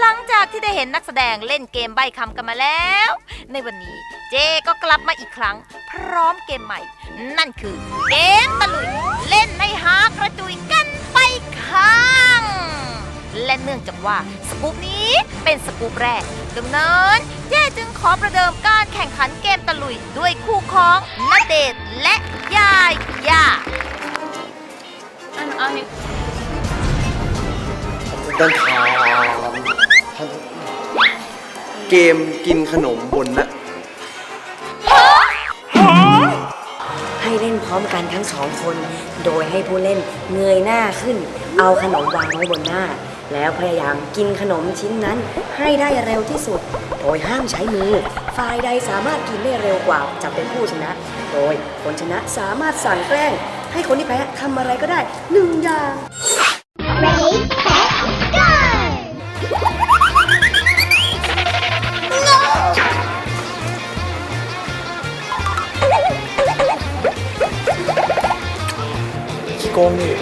หลังจากที่ได้เห็นนักแสดงเล่นเกมใบคำกันมาแล้ว ในวันนี้เจก็กลับมาอีกครั้ง พร้อมเกมใหม่ นั่นคือเกมตะลุย เล่นในหากระจุยกันไปข้างและเนื่องจากว่าสกูปนี้เป็นสกูปแรกดังนั้นเจ๊จึงขอประเดิมการแข่งขันเกมตะลุยด้วยคู่ของณเดชและยายยาอันอันนี้ต้นทาง เกมกินขนมบนนะให้เล่นพร้อมกันทั้งสองคน โดยให้ผู้เล่นเงยหน้าขึ้น เอาขนมวางไว้บนหน้า แล้วพยายามกินขนมชิ้นนั้นให้ได้เร็วที่สุด โดยห้ามใช้มือ ฝ่ายใดสามารถกินได้เร็วกว่าจะเป็นผู้ชนะ โดยคนชนะสามารถสั่งแกล้ง ให้คนที่แพ้ทำอะไรก็ได้หนึ่งอย่าง ขี้โกงนี่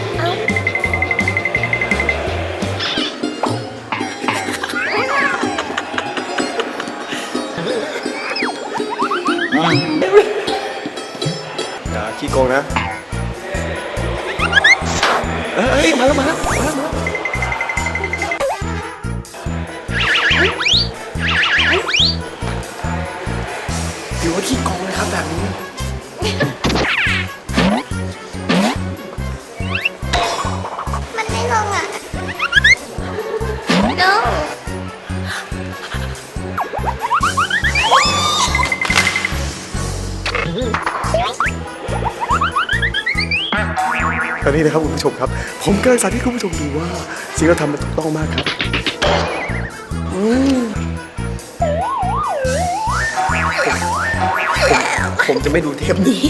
อย่าขี้โกงนะเตอนนี้นะครับคุณผู้ชมครับ ผมกำลังสาธิตให้คุณผู้ชมดูว่า สิ่งเราทำมันถูกต้องมากครับผมจะไม่ดูเทปนี้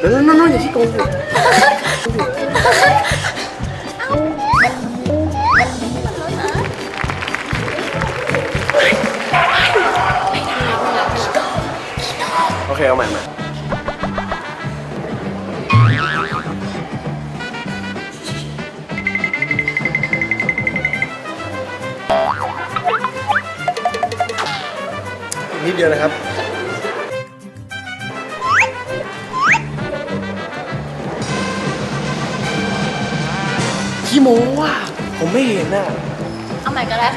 เดี๋ยวน้องๆอย่าที่โกงอยู่โอเคเอาใหม่ใหม่นิดเดียวนะครับ ขี้โม้ว่ะผมไม่เห็นน่ะเอาใหม่ก็ได้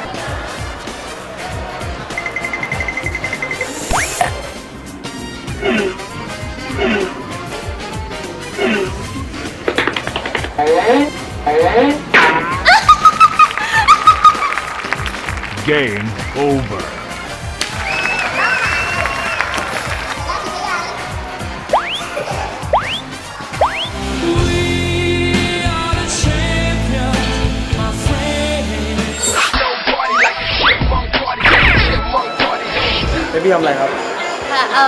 Game over. พี่ทำอะไรครับ ค่ะอิ่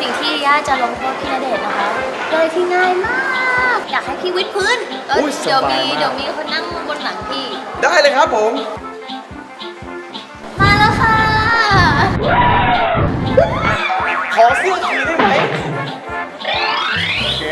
สิ่งที่ย่าจะลงโทษพี่ณเดชนนะคะโดยที่ง่ายมาก อยากให้พี่วิดพื้นเดี๋ยวมีเดี๋ยวมีคนนั่งบนหลังพี่ ได้เลยครับผม มาแล้วค่ะ ขอเสื้อทีได้ไหมโอเค